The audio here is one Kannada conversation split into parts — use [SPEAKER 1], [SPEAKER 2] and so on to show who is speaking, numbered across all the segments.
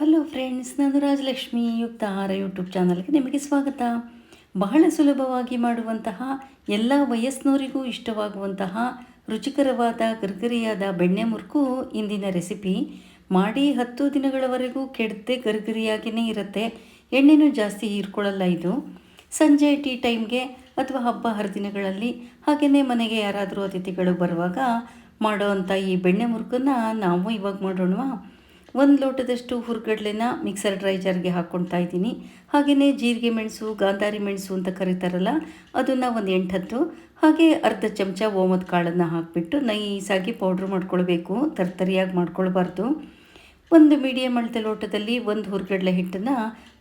[SPEAKER 1] ಹಲೋ ಫ್ರೆಂಡ್ಸ್ ನಾನು ರಾಜಲಕ್ಷ್ಮಿ, ಯುಕ್ತ ಆಹಾರ ಯೂಟ್ಯೂಬ್ ಚಾನಲ್ಗೆ ನಿಮಗೆ ಸ್ವಾಗತ. ಬಹಳ ಸುಲಭವಾಗಿ ಮಾಡುವಂತಹ, ಎಲ್ಲ ವಯಸ್ಸಿನವರಿಗೂ ಇಷ್ಟವಾಗುವಂತಹ, ರುಚಿಕರವಾದ, ಗರ್ಗರಿಯಾದ ಬೆಣ್ಣೆ ಮುರುಕು ಇಂದಿನ ರೆಸಿಪಿ ಮಾಡಿ ಹತ್ತು ದಿನಗಳವರೆಗೂ ಕೆಡದೆ ಗರ್ಗರಿಯಾಗಿಯೇ ಇರುತ್ತೆ. ಎಣ್ಣೆನೂ ಜಾಸ್ತಿ ಹೀರ್ಕೊಳ್ಳಲ್ಲ ಇದು. ಸಂಜೆ ಟೀ ಟೈಮ್ಗೆ ಅಥವಾ ಹಬ್ಬ ಹರಿದಿನಗಳಲ್ಲಿ ಹಾಗೆಯೇ ಮನೆಗೆ ಯಾರಾದರೂ ಅತಿಥಿಗಳು ಬರುವಾಗ ಮಾಡೋವಂಥ ಈ ಬೆಣ್ಣೆ ಮುರುಕನ್ನು ನಾವು ಇವಾಗ ಮಾಡೋಣವಾ? ಒಂದು ಲೋಟದಷ್ಟು ಹುರ್ಗಡ್ಲೆನ ಮಿಕ್ಸರ್ ಡ್ರೈ ಜಾರ್ಗೆ ಹಾಕ್ಕೊಳ್ತಾ ಇದ್ದೀನಿ. ಹಾಗೆಯೇ ಜೀರಿಗೆ ಮೆಣಸು, ಗಾಂಧಾರಿ ಮೆಣಸು ಅಂತ ಕರೀತಾರಲ್ಲ, ಅದನ್ನು ಒಂದು ಎಂಟತ್ತು, ಹಾಗೆ ಅರ್ಧ ಚಮಚ ಓಮದ ಕಾಳನ್ನು ಹಾಕಿಬಿಟ್ಟು ನೈಸಾಗಿ ಪೌಡ್ರ್ ಮಾಡ್ಕೊಳ್ಬೇಕು, ತರ್ತರಿಯಾಗಿ ಮಾಡ್ಕೊಳ್ಬಾರ್ದು. ಒಂದು ಮೀಡಿಯಮ್ ಅಳತೆ ಲೋಟದಲ್ಲಿ ಒಂದು ಹುರ್ಗಡ್ಲೆ ಹಿಟ್ಟನ್ನು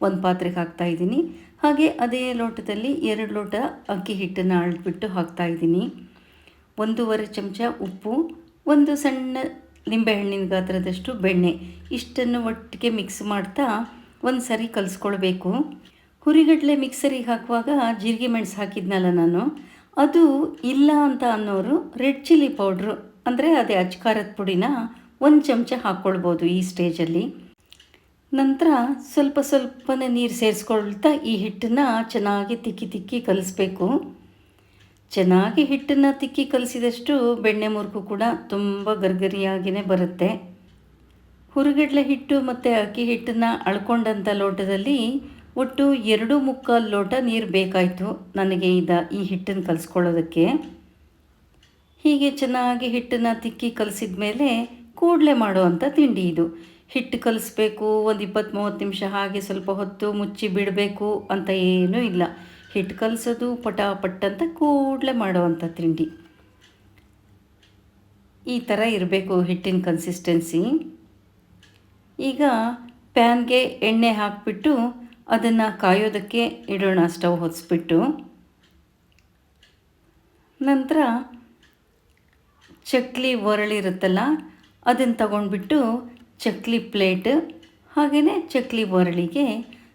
[SPEAKER 1] ಒಂದು ಪಾತ್ರೆಗೆ ಹಾಕ್ತಾ ಇದ್ದೀನಿ. ಹಾಗೆ ಅದೇ ಲೋಟದಲ್ಲಿ ಎರಡು ಲೋಟ ಅಕ್ಕಿ ಹಿಟ್ಟನ್ನು ಅಳ್ಬಿಟ್ಟು ಹಾಕ್ತಾ ಇದ್ದೀನಿ. ಒಂದೂವರೆ ಚಮಚ ಉಪ್ಪು, ಒಂದು ಸಣ್ಣ ನಿಂಬೆಹಣ್ಣಿನ ಗಾತ್ರದಷ್ಟು ಬೆಣ್ಣೆ. ಇಷ್ಟನ್ನು ಒಟ್ಟಿಗೆ ಮಿಕ್ಸ್ ಮಾಡ್ತಾ ಒಂದು ಸರಿ ಕಲಿಸ್ಕೊಳ್ಬೇಕು. ಹುರಿಗಡಲೆ ಮಿಕ್ಸರಿಗೆ ಹಾಕುವಾಗ ಜೀರಿಗೆ ಮೆಣಸು ಹಾಕಿದ್ನಲ್ಲ ನಾನು. ಅದು ಇಲ್ಲ ಅಂತ ಅನ್ನೋರು ರೆಡ್ ಚಿಲ್ಲಿ ಪೌಡ್ರು ಅಂದರೆ ಅದೇ ಅಚ್ಕಾರದ ಪುಡಿನ ಒಂದು ಚಮಚ ಹಾಕ್ಕೊಳ್ಬೋದು ಈ ಸ್ಟೇಜಲ್ಲಿ ನಂತರ ಸ್ವಲ್ಪ ಸ್ವಲ್ಪನೇ ನೀರು ಸೇರಿಸ್ಕೊಳ್ತಾ ಈ ಹಿಟ್ಟನ್ನು ಚೆನ್ನಾಗಿ ತಿಕ್ಕಿ ತಿಕ್ಕಿ ಕಲಿಸ್ಬೇಕು. ಚೆನ್ನಾಗಿ ಹಿಟ್ಟನ್ನು ತಿಕ್ಕಿ ಕಲಿಸಿದಷ್ಟು ಬೆಣ್ಣೆ ಮುರುಕು ಕೂಡ ತುಂಬ ಗರ್ಗರಿಯಾಗಿಯೇ ಬರುತ್ತೆ. ಹುರುಗಡ್ಲೆ ಹಿಟ್ಟು ಮತ್ತು ಅಕ್ಕಿ ಹಿಟ್ಟನ್ನು ಅಳ್ಕೊಂಡಂಥ ಲೋಟದಲ್ಲಿ ಒಟ್ಟು ಎರಡು ಮುಕ್ಕಾಲು ಲೋಟ ನೀರು ಬೇಕಾಯಿತು ನನಗೆ ಇದ ಈ ಹಿಟ್ಟನ್ನು ಕಲಿಸ್ಕೊಳ್ಳೋದಕ್ಕೆ. ಹೀಗೆ ಚೆನ್ನಾಗಿ ಹಿಟ್ಟನ್ನು ತಿಕ್ಕಿ ಕಲಿಸಿದ ಮೇಲೆ ಕೂಡಲೇ ಮಾಡುವಂಥ ತಿಂಡಿ ಇದು. ಹಿಟ್ಟು ಕಲಿಸ್ಬೇಕು, ಒಂದು ಇಪ್ಪತ್ತು ಮೂವತ್ತು ನಿಮಿಷ ಹಾಗೆ ಸ್ವಲ್ಪ ಹೊತ್ತು ಮುಚ್ಚಿ ಬಿಡಬೇಕು ಅಂತ ಏನೂ ಇಲ್ಲ. ಹಿಟ್ಟು ಕಲಸೋದು ಪಟಾಪಟ್ ಅಂತ ಕೂಡಲೇ ಮಾಡುವಂಥ ತಿಂಡಿ. ಈ ಥರ ಇರಬೇಕು ಹಿಟ್ಟಿನ ಕನ್ಸಿಸ್ಟೆನ್ಸಿ ಈಗ ಪ್ಯಾನ್ಗೆ ಎಣ್ಣೆ ಹಾಕಿಬಿಟ್ಟು ಅದನ್ನು ಕಾಯೋದಕ್ಕೆ ಇಡೋಣ, ಸ್ಟವ್ ಹೊದಿಸ್ಬಿಟ್ಟು ನಂತರ ಚಕ್ಲಿ ಒರಳಿರುತ್ತಲ್ಲ ಅದನ್ನು ತಗೊಂಡ್ಬಿಟ್ಟು ಚಕ್ಲಿ ಪ್ಲೇಟ್ ಹಾಗೆಯೇ ಚಕ್ಲಿ ಒರಳಿಗೆ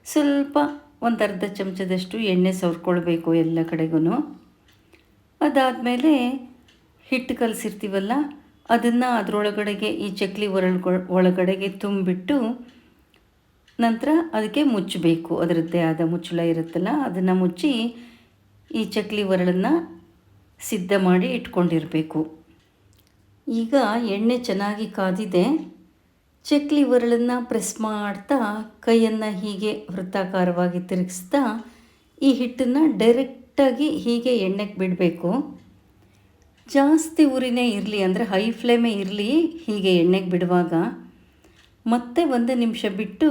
[SPEAKER 1] ಸ್ವಲ್ಪ ಒಂದು ಅರ್ಧ ಚಮಚದಷ್ಟು ಎಣ್ಣೆ ಸವರ್ಕೊಳ್ಬೇಕು ಎಲ್ಲ ಕಡೆಗೂ ಅದಾದಮೇಲೆ ಹಿಟ್ಟು ಕಲಸಿರ್ತೀವಲ್ಲ, ಅದನ್ನು ಅದರೊಳಗಡೆಗೆ ಈ ಚಕ್ಲಿ ಒರಳ್ಕೊ ಒಳಗಡೆಗೆ ತುಂಬಿಟ್ಟು ನಂತರ ಅದಕ್ಕೆ ಮುಚ್ಚಬೇಕು ಅದರದ್ದೇ ಆದ ಮುಚ್ಚಳ ಇರುತ್ತಲ್ಲ, ಅದನ್ನು ಮುಚ್ಚಿ ಈ ಚಕ್ಲಿ ಒರಳನ್ನು ಸಿದ್ಧ ಮಾಡಿ ಇಟ್ಕೊಂಡಿರಬೇಕು. ಈಗ ಎಣ್ಣೆ ಚೆನ್ನಾಗಿ ಕಾದಿದೆ. ಚಕ್ಲಿ ಒರಳನ್ನು ಪ್ರೆಸ್ ಮಾಡ್ತಾ ಕೈಯನ್ನು ಹೀಗೆ ವೃತ್ತಾಕಾರವಾಗಿ ತಿರುಗಿಸ್ತಾ ಈ ಹಿಟ್ಟನ್ನು ಡೈರೆಕ್ಟಾಗಿ ಹೀಗೆ ಎಣ್ಣೆಗೆ ಬಿಡಬೇಕು. ಜಾಸ್ತಿ ಉರಿನೇ ಇರಲಿ ಅಂದರೆ ಹೈ ಫ್ಲೇಮೇ ಇರಲಿ ಹೀಗೆ ಎಣ್ಣೆಗೆ ಬಿಡುವಾಗ ಮತ್ತೆ ಒಂದು ನಿಮಿಷ ಬಿಟ್ಟು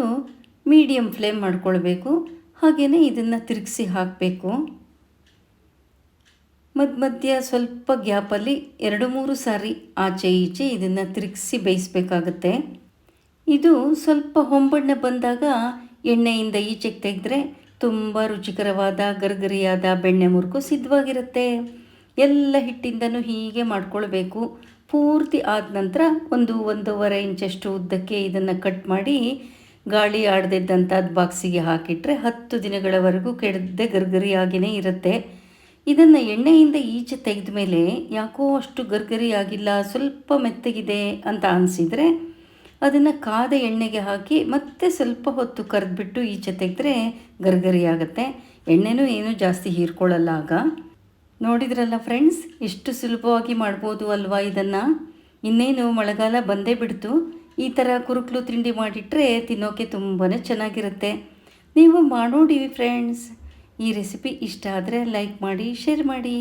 [SPEAKER 1] ಮೀಡಿಯಮ್ ಫ್ಲೇಮ್ ಮಾಡ್ಕೊಳ್ಬೇಕು. ಹಾಗೆಯೇ ಇದನ್ನು ತಿರುಗಿಸಿ ಹಾಕಬೇಕು. ಮಧ್ಯ ಮಧ್ಯ ಸ್ವಲ್ಪ ಗ್ಯಾಪಲ್ಲಿ ಎರಡು ಮೂರು ಸಾರಿ ಆಚೆ ಈಚೆ ಇದನ್ನು ತಿರುಗಿಸಿ ಬೇಯಿಸ್ಬೇಕಾಗತ್ತೆ. ಇದು ಸ್ವಲ್ಪ ಹೊಂಬಣ್ಣ ಬಂದಾಗ ಎಣ್ಣೆಯಿಂದ ಈಚೆಗೆ ತೆಗೆದ್ರೆ ತುಂಬ ರುಚಿಕರವಾದ, ಗರ್ಗರಿಯಾದ ಬೆಣ್ಣೆ ಮುರುಕು ಸಿದ್ಧವಾಗಿರುತ್ತೆ. ಎಲ್ಲ ಹಿಟ್ಟಿಂದನೂ ಹೀಗೆ ಮಾಡ್ಕೊಳ್ಬೇಕು. ಪೂರ್ತಿ ಆದ ನಂತರ ಒಂದು ಒಂದೂವರೆ ಇಂಚಷ್ಟು ಉದ್ದಕ್ಕೆ ಇದನ್ನು ಕಟ್ ಮಾಡಿ ಗಾಳಿ ಆಡದಿದ್ದಂಥದ್ದು ಬಾಕ್ಸಿಗೆ ಹಾಕಿಟ್ರೆ ಹತ್ತು ದಿನಗಳವರೆಗೂ ಕೆಡದೆ ಗರ್ಗರಿಯಾಗಿಯೇ ಇರುತ್ತೆ. ಇದನ್ನು ಎಣ್ಣೆಯಿಂದ ಈಚೆ ತೆಗೆದ ಮೇಲೆ ಯಾಕೋ ಅಷ್ಟು ಗರ್ಗರಿ ಆಗಿಲ್ಲ, ಸ್ವಲ್ಪ ಮೆತ್ತಗಿದೆ ಅಂತ ಅನಿಸಿದರೆ ಅದನ್ನು ಕಾದ ಎಣ್ಣೆಗೆ ಹಾಕಿ ಮತ್ತೆ ಸ್ವಲ್ಪ ಹೊತ್ತು ಕರೆದ್ಬಿಟ್ಟು ಈಚೆ ತೆಗೆದ್ರೆ ಗರ್ಗರಿ ಆಗುತ್ತೆ ಎಣ್ಣೆನೂ ಏನೂ ಜಾಸ್ತಿ ಹೀರ್ಕೊಳ್ಳಲ್ಲ ಆಗ. ನೋಡಿದ್ರಲ್ಲ ಫ್ರೆಂಡ್ಸ್, ಎಷ್ಟು ಸುಲಭವಾಗಿ ಮಾಡ್ಬೋದು ಅಲ್ವಾ ಇದನ್ನು? ಇನ್ನೇನು ಮಳೆಗಾಲ ಬಂದೇ ಬಿಡ್ತು. ಈ ಥರ ಕುರುಕ್ಲು ತಿಂಡಿ ಮಾಡಿಟ್ರೆ ತಿನ್ನೋಕೆ ತುಂಬಾ ಚೆನ್ನಾಗಿರುತ್ತೆ. ನೀವು ಮಾಡೋಡಿ ಫ್ರೆಂಡ್ಸ್. ಈ ರೆಸಿಪಿ ಇಷ್ಟ ಆದರೆ ಲೈಕ್ ಮಾಡಿ, ಶೇರ್ ಮಾಡಿ.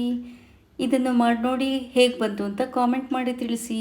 [SPEAKER 1] ಇದನ್ನು ಮಾಡಿ ನೋಡಿ ಹೇಗೆ ಬಂತು ಅಂತ ಕಾಮೆಂಟ್ ಮಾಡಿ ತಿಳಿಸಿ.